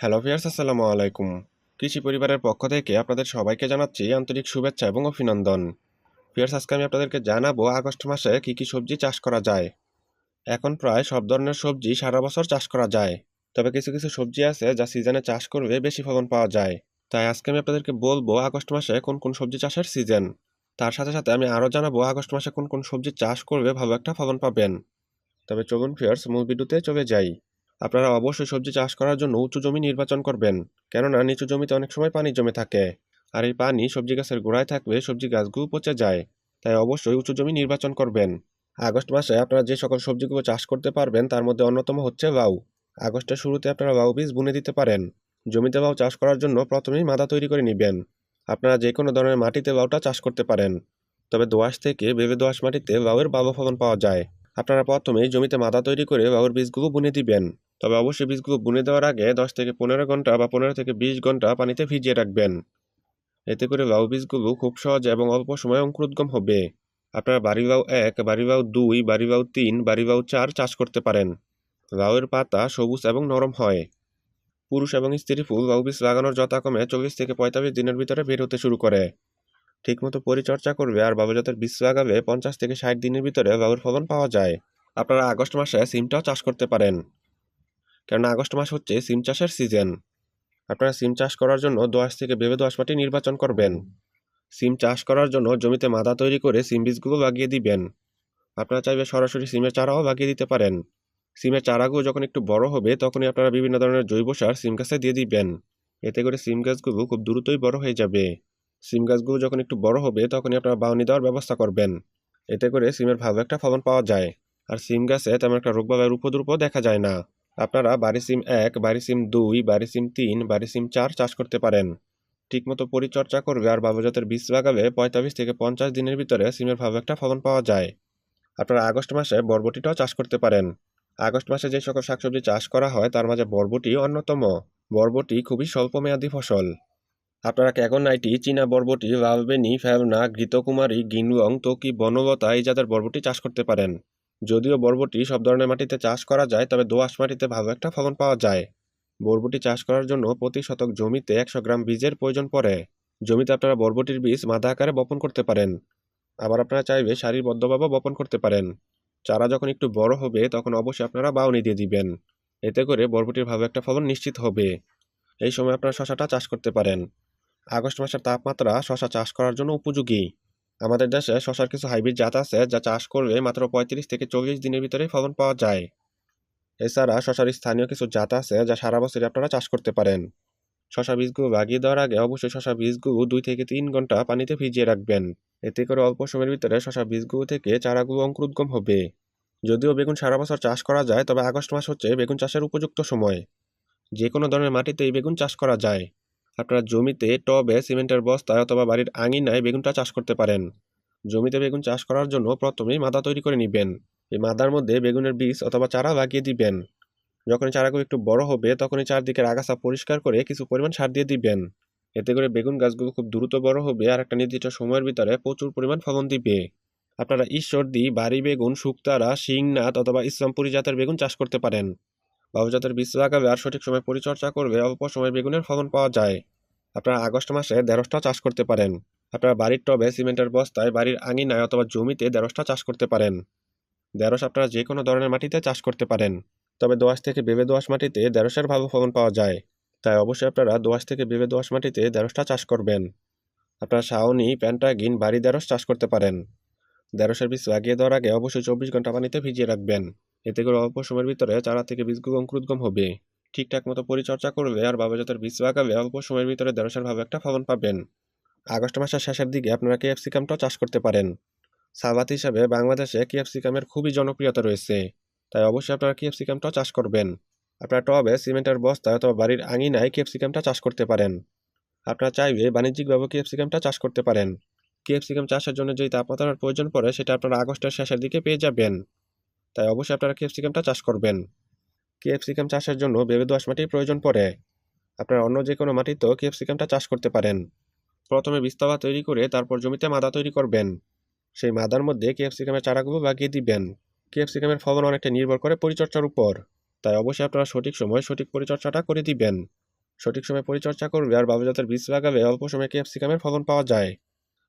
Hello viewers আসসালামু আলাইকুম। কৃষি পরিবারের পক্ষ থেকে আপনাদের সবাইকে জানাচ্ছি আন্তরিক শুভেচ্ছা এবং অভিনন্দন। ভিয়ার্স আজকে আমি আপনাদেরকে জানাব আগস্ট মাসে কি কি সবজি চাষ করা যায়। এখন প্রায় সব ধরনের সবজি সারা বছর চাষ করা যায়। তবে কিছু কিছু সবজি আছে যা সিজনে চাষ করলে বেশি ফলন পাওয়া যায়। তাই আজকে আমি আপনাদেরকে বলব আগস্ট মাসে কোন কোন সবজি চাষের সিজন। তার সাথে সাথে আমি আরও জানাব আগস্ট মাসে কোন কোন সবজি চাষ করবে ভালো একটা ফলন পাবেন। তবে চলুন ফিয়ার্স মূল ভিডিওতে চলে যাই। আপনারা অবশ্যই সবজি চাষ করার জন্য উঁচু জমি নির্বাচন করবেন, কেননা নিচু জমিতে অনেক সময় পানি জমে থাকে। আর এই পানি সবজি গাছের গোড়ায় থাকলে সবজি গাছগুলো পচে যায়, তাই অবশ্যই উঁচু জমি নির্বাচন করবেন। আগস্ট মাসে আপনারা যে সকল সবজিগুলো চাষ করতে পারবেন, তার মধ্যে অন্যতম হচ্ছে লাউ। আগস্টের শুরুতে আপনারা লাউ বীজ বুনে দিতে পারেন। জমিতে লাউ চাষ করার জন্য প্রথমেই মাদা তৈরি করে নেবেন। আপনারা যে কোনো ধরনের মাটিতে লাউটা চাষ করতে পারেন। তবে দোআঁশ থেকে বেবে দোআঁশ মাটিতে লাউয়ের ভালো ফলন পাওয়া যায়। আপনারা প্রথমেই জমিতে মাদা তৈরি করে লাউয়ের বীজগুলো বুনে দিবেন। তবে অবশ্যই বীজগুলো বুনে দেওয়ার আগে দশ থেকে পনেরো ঘণ্টা বা পনেরো থেকে বিশ ঘণ্টা পানিতে ভিজিয়ে রাখবেন। এতে করে লাউ বীজগুলো খুব সহজ এবং অল্প সময়ে অঙ্কুরোদ্গম হবে। আপনারা বাড়ি লাউ এক, বাড়ি লাউ দুই, বাড়ি লাউ তিন, বাড়ি লাউ চার চাষ করতে পারেন। লাউয়ের পাতা সবুজ এবং নরম হয়। পুরুষ এবং স্ত্রী ফুল লাউ বীজ লাগানোর যথাক্রমে চল্লিশ থেকে পঁয়তাল্লিশ দিনের ভিতরে বের হতে শুরু করে। ঠিকমতো পরিচর্যা করবে আর বাবুজাতের বীজ লাগালে পঞ্চাশ থেকে ষাট দিনের ভিতরে লাউয়ের ফলন পাওয়া যায়। আপনারা আগস্ট মাসে সিমটাও চাষ করতে পারেন। কেননা আগস্ট মাস হচ্ছে সিম চাষের সিজন। আপনারা সিম চাষ করার জন্য দোয়াশ থেকে বেবে দোয়াশ মাটি নির্বাচন করবেন। সিম চাষ করার জন্য জমিতে মাদা তৈরি করে সিম বীজগুলো লাগিয়ে দিবেন। আপনারা চাইবে সরাসরি সিমের চারাও লাগিয়ে দিতে পারেন। সিমের চারাগুলো যখন একটু বড় হবে, তখনই আপনারা বিভিন্ন ধরনের জৈব সার সিম গাছে দিয়ে দিবেন। এতে করে সিম গাছগুলো খুব দ্রুতই বড় হয়ে যাবে। সিম গাছগুলো যখন একটু বড় হবে, তখনই আপনারা বাউনি দেওয়ার ব্যবস্থা করবেন। এতে করে সিমের ভালো একটা ফলন পাওয়া যায়। আর সিম গাছে তেমন একটা রোগবালাইয়ের উপদ্রুপও দেখা যায় না। আপনারা বাড়ি সিম এক, বাড়ি সিম দুই, বাড়ি সিম তিন, বাড়ি সিম চার চাষ করতে পারেন। ঠিকমতো পরিচর্যা করবে আর বাবুজাতের বীজ লাগালে পঁয়তাল্লিশ থেকে পঞ্চাশ দিনের ভিতরে সিমের ভালো একটা ফলন পাওয়া যায়। আপনারা আগস্ট মাসে বরবটিটাও চাষ করতে পারেন। আগস্ট মাসে যে সকল শাকসবজি চাষ করা হয়, তার মাঝে বরবটি অন্যতম। বরবটি খুবই স্বল্পমেয়াদী ফসল। আপনারা ক্যাগন নাইটি চীনা বরবটি, লালবেনি ফ্যাবনা ঘৃতকুমারী গিনলং তোকি, বনলতা এই জাতের বরবটি চাষ করতে পারেন। যদিও বরবটি সব ধরনের মাটিতে চাষ করা যায়, তবে দোআঁশ মাটিতে ভালো একটা ফলন পাওয়া যায়। বরবটি চাষ করার জন্য প্রতি শতক জমিতে একশো গ্রাম বীজের প্রয়োজন পড়ে। জমিতে আপনারা বরবটির বীজ মাদা আকারে বপন করতে পারেন। আবার আপনারা চাইবে সারিবদ্ধভাবে বপন করতে পারেন। চারা যখন একটু বড় হবে, তখন অবশ্যই আপনারা বাউনি দিয়ে দিবেন। এতে করে বরবটির ভালো একটা ফলন নিশ্চিত হবে। এই সময় আপনারা শশাটা চাষ করতে পারেন। আগস্ট মাসের তাপমাত্রা শশা চাষ করার জন্য উপযোগী। আমাদের দেশে শশার কিছু হাইব্রিড জাত আছে, যা চাষ করলে মাত্র পঁয়ত্রিশ থেকে চল্লিশ দিনের ভিতরেই ফলন পাওয়া যায়। এছাড়া শশার স্থানীয় কিছু জাত আছে, যা সারা বছরই আপনারা চাষ করতে পারেন। শশা বীজগুলো লাগিয়ে দেওয়ার আগে অবশ্যই শশা বীজগুলো দুই থেকে তিন ঘণ্টা পানিতে ভিজিয়ে রাখবেন। এতে করে অল্প সময়ের ভিতরে শশা বীজগুলো থেকে চারাগুলো অঙ্কুরোদ্গম হবে। যদিও বেগুন সারা বছর চাষ করা যায়, তবে আগস্ট মাস হচ্ছে বেগুন চাষের উপযুক্ত সময়। যে কোনো ধরনের মাটিতে এই বেগুন চাষ করা যায়। আপনারা জমিতে টবে, সিমেন্টের বস্তায় অথবা বাড়ির আঙিনায় বেগুনটা চাষ করতে পারেন। জমিতে বেগুন চাষ করার জন্য প্রথমেই মাদা তৈরি করে নেবেন। এই মাদার মধ্যে বেগুনের বীজ অথবা চারা লাগিয়ে দিবেন। যখন চারাগুলো একটু বড় হবে, তখনই চারদিকের আগাছা পরিষ্কার করে কিছু পরিমাণ সার দিয়ে দিবেন। এতে করে বেগুন গাছগুলো খুব দ্রুত বড় হবে আর একটা নির্দিষ্ট সময়ের ভিতরে প্রচুর পরিমাণ ফলন দিবে। আপনারা ঈশ্বরদী বাড়ি বেগুন, শুক্তারা, শিংনাথ অথবা ইসলামপুরি জাতের বেগুন চাষ করতে পারেন। বাবু জাতের বীজ লাগাবে আর সঠিক সময় পরিচর্যা করবে, অল্প সময় বেগুনের ফলন পাওয়া যায়। আপনারা আগস্ট মাসে দেড়শটা চাষ করতে পারেন। আপনারা বাড়ির টবে, সিমেন্টের বস্তায়, বাড়ির আঙিনায় অথবা জমিতে দেড়শটা চাষ করতে পারেন। দেড়শ আপনারা যে কোনো ধরনের মাটিতে চাষ করতে পারেন। তবে দোয়াশ থেকে বেবে দোয়াশ মাটিতে দেড়শের ভালো ফলন পাওয়া যায়। তাই অবশ্যই আপনারা দোয়াশ থেকে বেবে দোয়াশ মাটিতে দেড়শটা চাষ করবেন। আপনারা শাওনি, প্যান্টাগিন, বাড়ি দেড়শ চাষ করতে পারেন। দেড়শের বীজ লাগিয়ে দেওয়ার আগে অবশ্যই চব্বিশ ঘণ্টা পানিতে ভিজিয়ে রাখবেন। এতে করে অল্প সময়ের ভিতরে চারা থেকে বীজগুলো অঙ্কুরোদ্গম হবে। ঠিকঠাক মতো পরিচর্যা করলে আর বাবাজাতের বীজ লাগালে অল্প সময়ের ভিতরে দেড়শের ভাবে একটা ফলন পাবেন। আগস্ট মাসের শেষের দিকে আপনারা ক্যাপসিকামটাও চাষ করতে পারেন। সাবাত হিসাবে বাংলাদেশে ক্যাপসিকামের খুবই জনপ্রিয়তা রয়েছে, তাই অবশ্যই আপনারা ক্যাপসিকামটাও চাষ করবেন। আপনারা টবে, সিমেন্টের বস্তা অথবা বাড়ির আঙিনায় ক্যাপসিকামটা চাষ করতে পারেন। আপনারা চাইলে বাণিজ্যিকভাবে ক্যাপসিকামটা চাষ করতে পারেন। ক্যাপসিকাম চাষের জন্য যেই তাপমাত্রার প্রয়োজন পড়ে, সেটা আপনারা আগস্টের শেষের দিকে পেয়ে যাবেন। তাই অবশ্যই আপনারা ক্যাপসিকামটা চাষ করবেন। ক্যাপসিকাম চাষের জন্য বেবে দোয়াশ মাটির প্রয়োজন পড়ে। আপনারা অন্য যে কোনো মাটিতেও ক্যাপসিকামটা চাষ করতে পারেন। প্রথমে বীজতলা তৈরি করে তারপর জমিতে মাদা তৈরি করবেন। সেই মাদার মধ্যে ক্যাপসিকামের চারাগুলো লাগিয়ে দিবেন। ক্যাপসিকামের ফলন অনেকটা নির্ভর করে পরিচর্যার উপর। তাই অবশ্যই আপনারা সঠিক সময় সঠিক পরিচর্যাটা করে দিবেন। সঠিক সময়ে পরিচর্যা করবে আর বাবু জাতের বীজ লাগাবে অল্প সময়ে ক্যাপসিকামের ফলন পাওয়া যায়।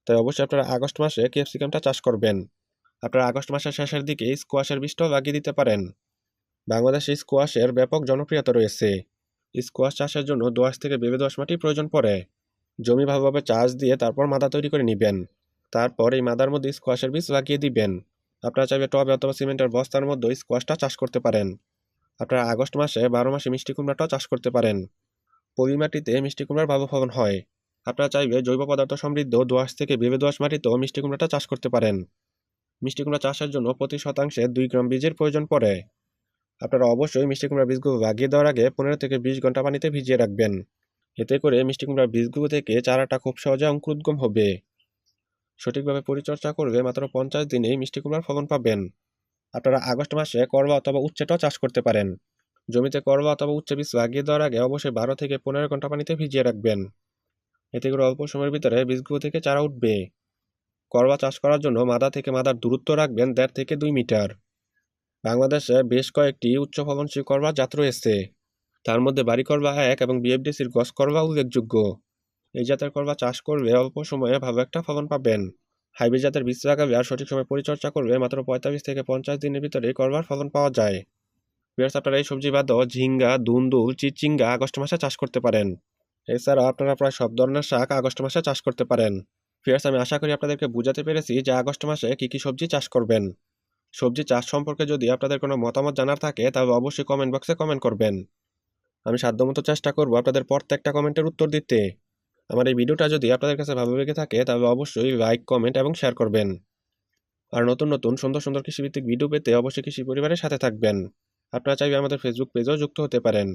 তাই অবশ্যই আপনারা আগস্ট মাসে ক্যাপসিকামটা চাষ করবেন। আপনারা আগস্ট মাসের শেষের দিকে স্কোয়াশের বীজটাও লাগিয়ে দিতে পারেন। বাংলাদেশে স্কোয়াশের ব্যাপক জনপ্রিয়তা রয়েছে। স্কোয়াশ চাষের জন্য দোয়াশ থেকে বেবে দোয়াশ মাটি প্রয়োজন পড়ে। জমি ভালোভাবে চাষ দিয়ে তারপর মাদা তৈরি করে নেবেন। তারপর এই মাদার মধ্যে স্কোয়াশের বীজ লাগিয়ে দিবেন। আপনারা চাইবে টবে অথবা সিমেন্টের বস্তার মধ্যে স্কোয়াশটা চাষ করতে পারেন। আপনারা আগস্ট মাসে বারো মাসে মিষ্টি কুমড়াটাও চাষ করতে পারেন। পলি মাটিতে মিষ্টি কুমড়ার ভালো ফলন হয়। আপনারা চাইবে জৈব পদার্থ সমৃদ্ধ দোয়াশ থেকে বেবে দোআঁশ মাটিতেও মিষ্টি কুমড়াটা চাষ করতে পারেন। মিষ্টি কুমড়া চাষের জন্য প্রতি শতাংশে দুই গ্রাম বীজের প্রয়োজন পড়ে। আপনারা অবশ্যই মিষ্টি কুমড়ার বীজগুলো লাগিয়ে দেওয়ার আগে পনেরো থেকে বিশ ঘণ্টা পানিতে ভিজিয়ে রাখবেন। এতে করে মিষ্টি কুমড়ার বীজগুলো থেকে চারাটা খুব সহজে অঙ্কুরোদ্গম হবে। সঠিকভাবে পরিচর্যা করবে মাত্র পঞ্চাশ দিনেই মিষ্টি কুমড়ার ফলন পাবেন। আপনারা আগস্ট মাসে করবা অথবা উচ্ছেটাও চাষ করতে পারেন। জমিতে করবা অথবা উচ্চে বীজ লাগিয়ে দেওয়ার আগে অবশ্যই বারো থেকে পনেরো ঘণ্টা পানিতে ভিজিয়ে রাখবেন। এতে করে অল্প সময়ের ভিতরে বীজগুলো থেকে চারা উঠবে। করবা চাষ করার জন্য মাদা থেকে মাদার দূরত্ব রাখবেন দেড় থেকে দুই মিটার। বাংলাদেশে বেশ কয়েকটি উচ্চ ফলনশীল করবা জাত রয়েছে। তার মধ্যে বাড়ি করবা এক এবং বিএফডিসির গস করবা উল্লেখযোগ্য। এই জাতের করবা চাষ করলে অল্প সময়ে ভালো একটা ফলন পাবেন। হাইব্রিড জাতের বীজ লাগাবে আর সঠিক সময় পরিচর্যা করবে মাত্র পঁয়তাল্লিশ থেকে পঞ্চাশ দিনের ভিতরে করবার ফলন পাওয়া যায়। বিয়ার্স আপনারা এই সবজি বাদও ঝিঙ্গা, দুন্দুল, চিচিঙ্গা আগস্ট মাসে চাষ করতে পারেন। এছাড়াও আপনারা প্রায় সব ধরনের শাক আগস্ট মাসে চাষ করতে পারেন। ফিয়ার্স আমি আশা করি আপনাদেরকে বুঝাতে পেরেছি যে আগস্ট মাসে কী কী সবজি চাষ করবেন। সবজি চাষ সম্পর্কে যদি আপনাদের কোনো মতামত জানার থাকে তবে অবশ্যই কমেন্ট বক্সে কমেন্ট করবেন। আমি সাধ্যমতো চেষ্টা করব আপনাদের প্রত্যেকটা কমেন্টের উত্তর দিতে। আমার এই ভিডিওটা যদি আপনাদের কাছে ভালো লেগে থাকে, তাহলে অবশ্যই লাইক কমেন্ট এবং শেয়ার করবেন। আর নতুন নতুন সুন্দর সুন্দর কৃষিভিত্তিক ভিডিও পেতে অবশ্যই কৃষি পরিবারের সাথে থাকবেন। আপনারা চাইবে আমাদের ফেসবুক পেজেও যুক্ত হতে পারেন।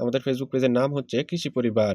আমাদের ফেসবুক পেজের নাম হচ্ছে কৃষি পরিবার।